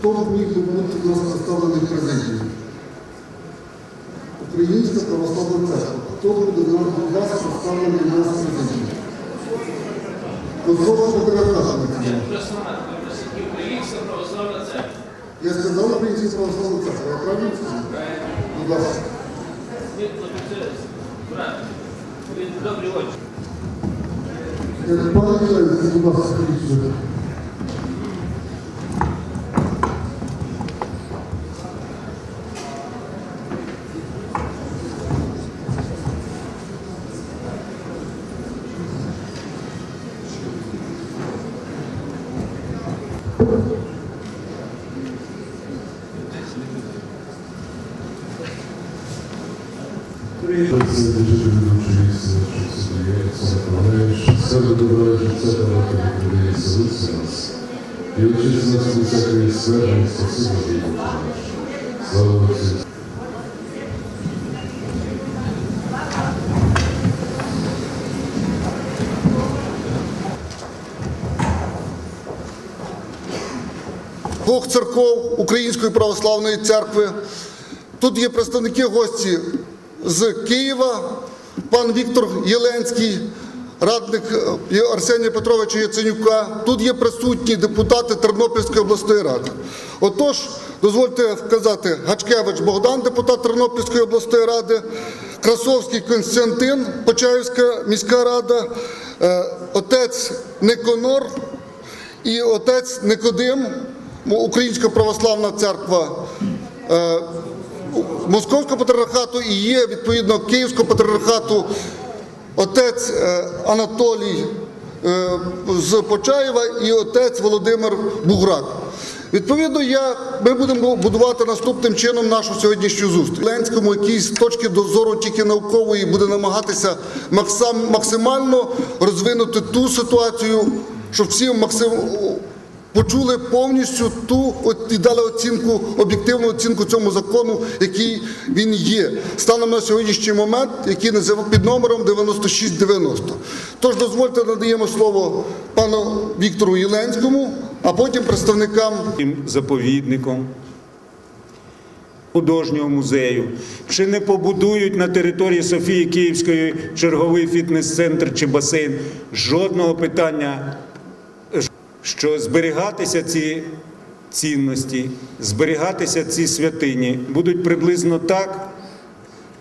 Хто міг би бути у нас представлений в президії? Українська православна церква. Хто буде у нас представлений у нас в президії? Контроль патріархату. Українська православна церква. Я сказав Українська православна церква, я правильно сказав? Будь ласка. Ні, ну, це брат. Ви добрі очі. Е, Пане Віталій, будь ласка, скажіть сюди. Це дуже вивчується, що це дає, це направляєш. Себе добре життя давати відповідає селиться нас. І очисти нас всякої ствердження, спасибо Богу. Слава двох церков Української православної церкви. Тут є представники гості з Києва, пан Віктор Єленський, радник е, Арсенія Петровича Яценюка. Тут є присутні депутати Тернопільської обласної ради. Отож, дозвольте вказати, Гачкевич Богдан, депутат Тернопільської обласної ради, Красовський Константин, Почаївська міська рада, е, отець Никонор, і отець Никодим, Українська православна церква е, Московського патріархату і є відповідно Київського патріархату отець е, Анатолій е, з Почаєва і отець Володимир Буграк. Відповідно, я, ми будемо будувати наступним чином нашу сьогоднішню зустріч. Ленському, який з точки зору тільки наукової буде намагатися максим- максимально розвинути ту ситуацію, щоб всі максим почули повністю ту і дали оцінку, об'єктивну оцінку цьому закону, який він є. Станом на сьогоднішній момент, який називав під номером 9690. Тож дозвольте надаємо слово пану Віктору Єленському, а потім представникам заповідником художнього музею, чи не побудують на території Софії Київської черговий фітнес-центр чи басейн. Жодного питання, що зберігатися ці цінності, зберігатися ці святині будуть приблизно так,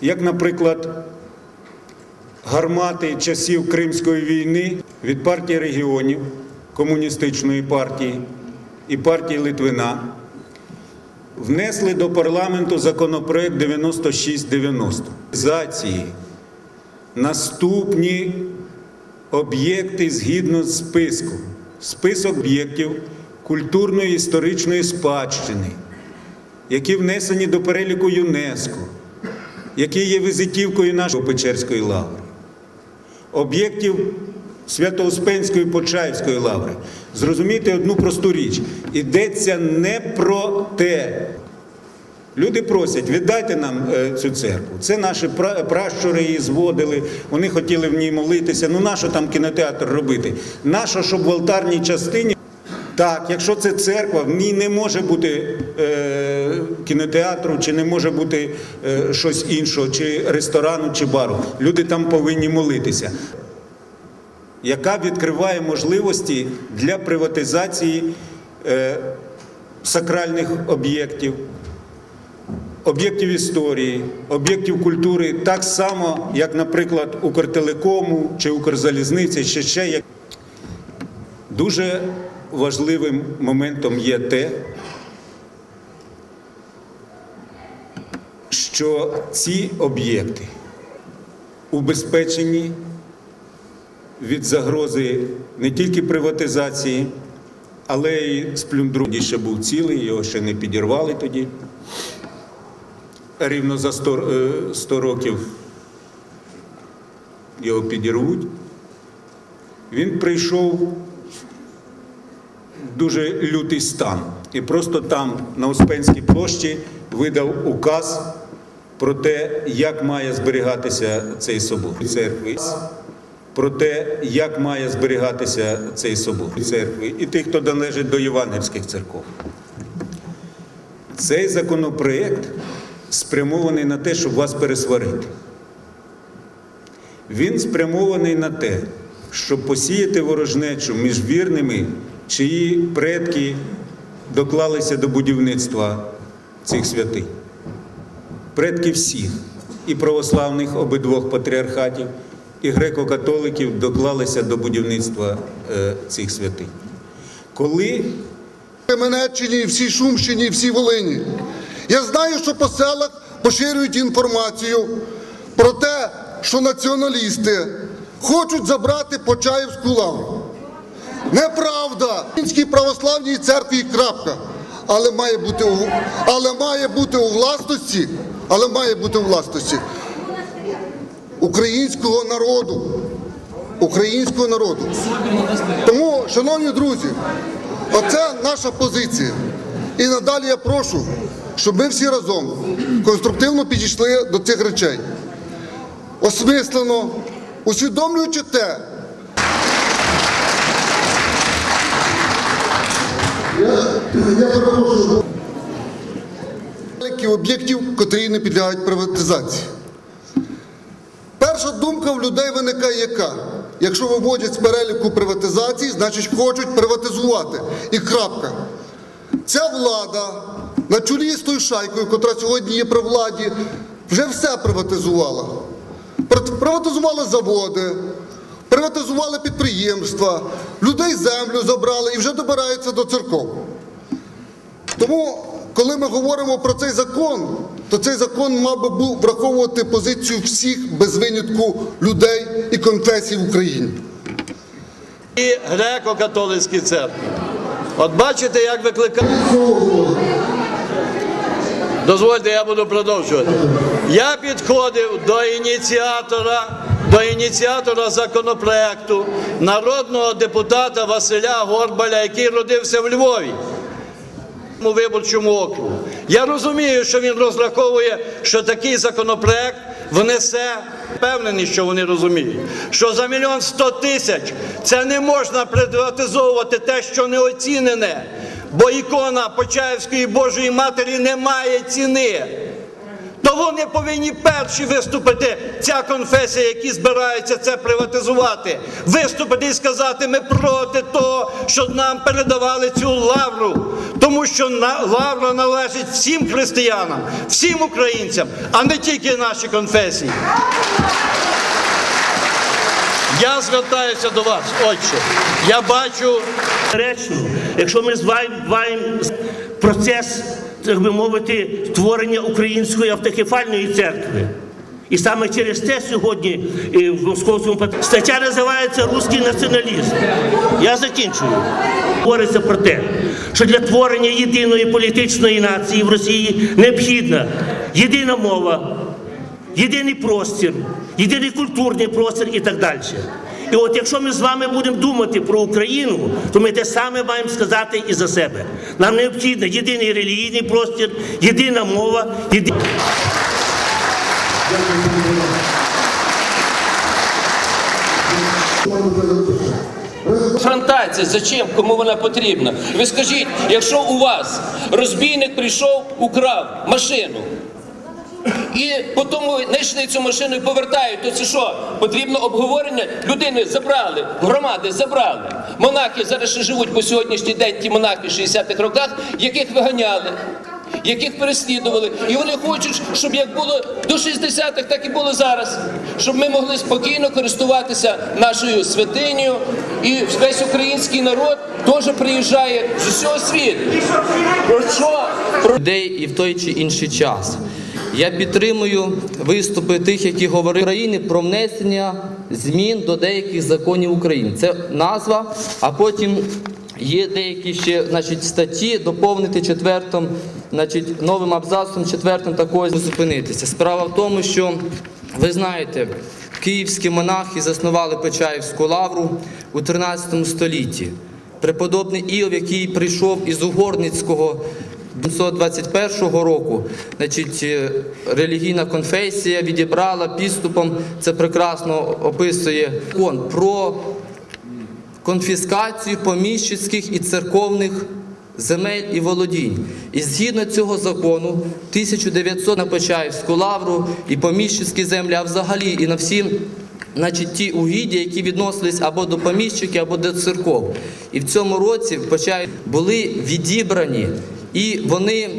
як, наприклад, гармати часів Кримської війни від партії регіонів, комуністичної партії і партії Литвина внесли до парламенту законопроект 9690. Зації наступні об'єкти згідно з списку. Список об'єктів культурної історичної спадщини, які внесені до переліку ЮНЕСКО, які є візитівкою нашої Печерської лаври об'єктів Свято-Успенської Почаївської лаври. Зрозумійте одну просту річ. Йдеться не про те. Люди просять, віддайте нам е, цю церкву. Це наші пра- пращури її зводили, вони хотіли в ній молитися. Ну нащо там кінотеатр робити? Нащо, щоб в алтарній частині. Так, якщо це церква, в ній не може бути е, кінотеатру, чи не може бути е, щось іншого, чи ресторану, чи бару. Люди там повинні молитися. Яка відкриває можливості для приватизації е, сакральних об'єктів, об'єктів історії, об'єктів культури, так само, як, наприклад, Укртелекому чи Укрзалізниці, чи ще як. Дуже важливим моментом є те, що ці об'єкти убезпечені від загрози не тільки приватизації, але й сплюндру. Ще був цілий, його ще не підірвали тоді. Рівно за 100, е, 100 років його підірвуть. Він прийшов в дуже лютий стан. І просто там, на Успенській площі, видав указ про те, як має зберігатися цей собор церкви. Про те, як має зберігатися цей собор церкви, і тих, хто належить до євангельських церков. Цей законопроект спрямований на те, щоб вас пересварити. Він спрямований на те, щоб посіяти ворожнечу між вірними, чиї предки доклалися до будівництва цих святинь. Предки всіх, і православних обидвох патріархатів, і греко-католиків доклалися до будівництва е, цих святинь. Коли Менеччині, всій Шумщині, і всій Волині. Я знаю, що по селах поширюють інформацію про те, що націоналісти хочуть забрати Почаївську лавру. Неправда! Українській православній церкві крапка. Але має бути у, але має бути у власності, але має бути у власності українського народу. Українського народу. Тому, шановні друзі, оце наша позиція. І надалі я прошу, щоб ми всі разом конструктивно підійшли до цих речей. Осмислено, усвідомлюючи те, я, перепрошую, об'єктів, котрі не підлягають приватизації. Перша думка в людей виникає яка? Якщо виводять з переліку приватизації, значить хочуть приватизувати. І крапка. Ця влада на чолі з тою шайкою, котра сьогодні є при владі, вже все приватизувала. Приватизували заводи, приватизували підприємства, людей землю забрали і вже добираються до церков. Тому, коли ми говоримо про цей закон, то цей закон мав би був враховувати позицію всіх без винятку людей і конфесій в Україні. і греко-католицькі церкви. От бачите, як викликає. Дозвольте, я буду продовжувати. Я підходив до ініціатора, до ініціатора законопроекту народного депутата Василя Горбаля, який родився в Львові. у виборчому округу. Я розумію, що він розраховує, що такий законопроект внесе. Впевнений, що вони розуміють, що за мільйон сто тисяч це не можна приватизовувати те, що не оцінене, бо ікона Почаївської Божої Матері не має ціни. То вони повинні перші виступити, ця конфесія, які збираються це приватизувати, виступити і сказати, ми проти того, щоб нам передавали цю лавру. Тому що лавра належить всім християнам, всім українцям, а не тільки нашій конфесії. Я звертаюся до вас, отче. Я бачу Речно, якщо ми зваємо процес, так би мовити, створення української автокефальної церкви. І саме через це сьогодні в московському стаття називається Руський націоналізм. Я закінчую. Говориться про те, що для творення єдиної політичної нації в Росії необхідна єдина мова, єдиний простір, єдиний культурний простір і так далі. І от якщо ми з вами будемо думати про Україну, то ми те саме маємо сказати і за себе. Нам необхідно єдиний релігійний простір, єдина мова, єдиний. Конфронтація, зачем, кому вона потрібна? Ви скажіть, якщо у вас розбійник прийшов, украв машину, і потім знайшли цю машину і повертають, то це що? Потрібно обговорення? Людини забрали, громади забрали. Монахи зараз ще живуть по сьогоднішній день, ті монахи в 60-х роках, яких виганяли. Яких переслідували, і вони хочуть, щоб як було до 60-х, так і було зараз, щоб ми могли спокійно користуватися нашою святинею, і весь український народ теж приїжджає з усього світу. Про що? Про людей і в той чи інший час. Я підтримую виступи тих, які говорили України про внесення змін до деяких законів України. Це назва, а потім є деякі ще значить, статті доповнити четвертим, значить, новим абзацом четвертим також зупинитися. Справа в тому, що ви знаєте, київські монахи заснували Почаївську лавру у 13 столітті. Преподобний Іов, який прийшов із Угорницького 1921 року, значить, е, релігійна конфесія відібрала підступом, це прекрасно описує закон про конфіскацію поміщицьких і церковних земель і володінь. І згідно цього закону, 1900 на Почаївську лавру і поміщицькі землі, а взагалі і на всі значить, ті угіддя, які відносились або до поміщиків, або до церков. І в цьому році в Почаїв були відібрані, і вони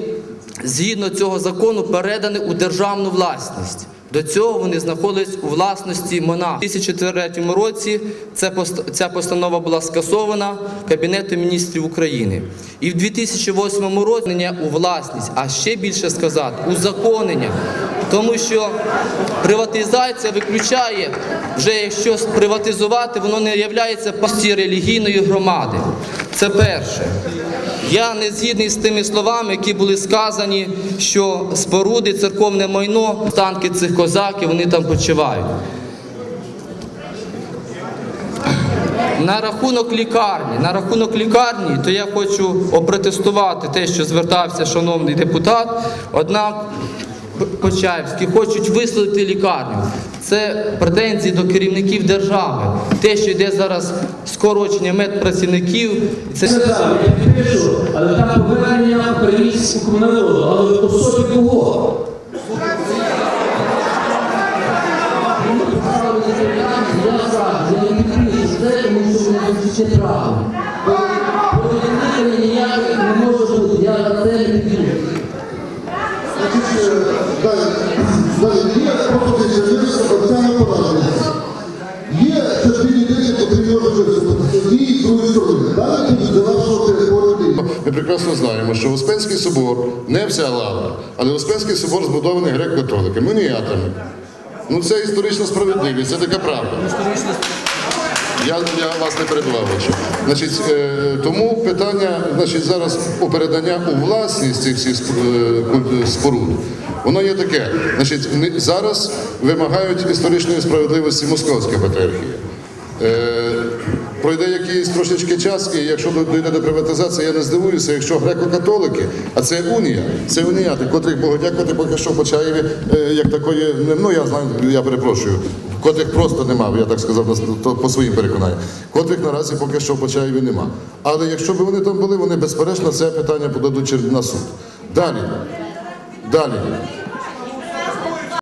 згідно цього закону передані у державну власність. До цього вони знаходились у власності монах. У 2003 році ця пост- постанова була скасована Кабінетом міністрів України. І в 2008 році у власність, а ще більше сказати, узаконення. Тому що приватизація виключає, вже якщо приватизувати, воно не є пасті релігійної громади. Це перше. Я не згідний з тими словами, які були сказані, що споруди, церковне майно, останки цих козаків, вони там почивають. На рахунок лікарні, на рахунок лікарні, то я хочу опротестувати те, що звертався шановний депутат. Однак Почаївські хочуть виселити лікарню. Це претензії до керівників держави. Те, що йде зараз скорочення медпрацівників, це сказав, я підпишу, але там повернення українського народу, але ви по собі кого? Не це, право. Політики ніяких не може бути, я на це не підпишу. Пропозиція виступу, це не подобається. Є частині речі, які можуть виступити однієї з другої сторони. Далі тут завершувати поряд. Ми прекрасно знаємо, що Успенський собор не вся лава, але Успенський собор збудований греко-католиками, уніатами. Ну це історична справедливість, це така правда. Я, я вас не перебував. Значить, е, тому питання значить, зараз у передання у власність цих всіх е, споруд, воно є таке. Значить, зараз вимагають історичної справедливості Московська патріархія. Е, Пройде якийсь трошечки час, і якщо дійде до приватизації, я не здивуюся, якщо греко-католики, а це унія, це уніяти, котрих Богу дякувати, поки що в Почаєві е, як такої, ну я знаю, я перепрошую, котрих просто нема, я так сказав то по своїм переконанням, котрих наразі поки що в Почаєві нема. Але якщо б вони там були, вони безперечно це питання подадуть на суд. Далі. Далі.